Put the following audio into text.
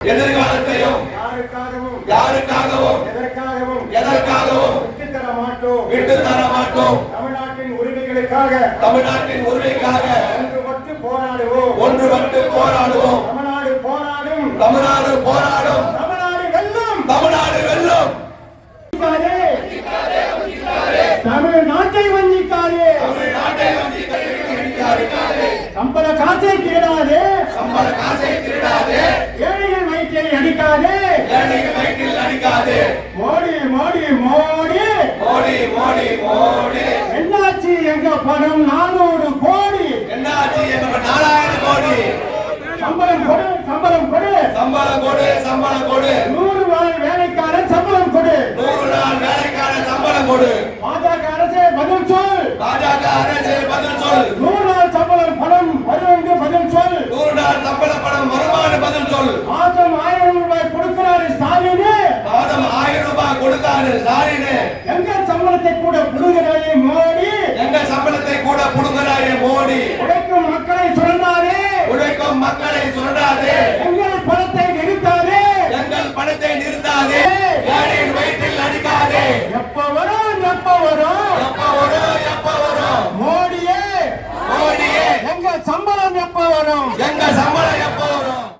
எதிர்காலத்தையும் யாருக்காகவும் யாருக்காகவும் எதற்காகவும் எதற்காகவும் விட்டுத் தர மாட்டோம் விட்டு தர மாட்டோம் தமிழ்நாட்டின் உரிமைகளுக்காக தமிழ்நாட்டின் உரிமைக்காக ஒன்றுபட்டு போராடுவோம். ஒன்றுபட்டு போராடுவோம். தமிழ்நாடு போராடும். தமிழ்நாடு போராடும். தமிழ்நாடு வெல்லும். தமிழ்நாடு வெல்லும். வஞ்சிக்காதே. தமிழ்நாட்டை வஞ்சிக்காதே. தமிழ்நாட்டை கட்டிக்காரு சம்பள காசை திருடாதே சம்பள காசை திருடாதே ஏழைகள் வயிற்றை அடிக்காதே. வயிற்றில் அடிக்காதே. மோடி மோடி மோடி. மோடி மோடி மோடி. என்னாச்சு எங்க பணம்? நானூறு கோடி. என்னாச்சு எங்க நாலாயிரம் கோடி. சம்பளம் கொடு சம்பளம் கொடு. சம்பளம் கொடு சம்பளம் கொடு. நூறு நாள் வேலைக்காரன் சம்பளம் கொடு. நூறு நாள் வேலைக்கான சம்பளம் கொடு. பாஜக அரசே பதில் சொல். பாஜக அரசு பதில் சொல். ஸ்டாலின் எம்ஜிஆர் சம்பளத்தை கூட கொடுங்க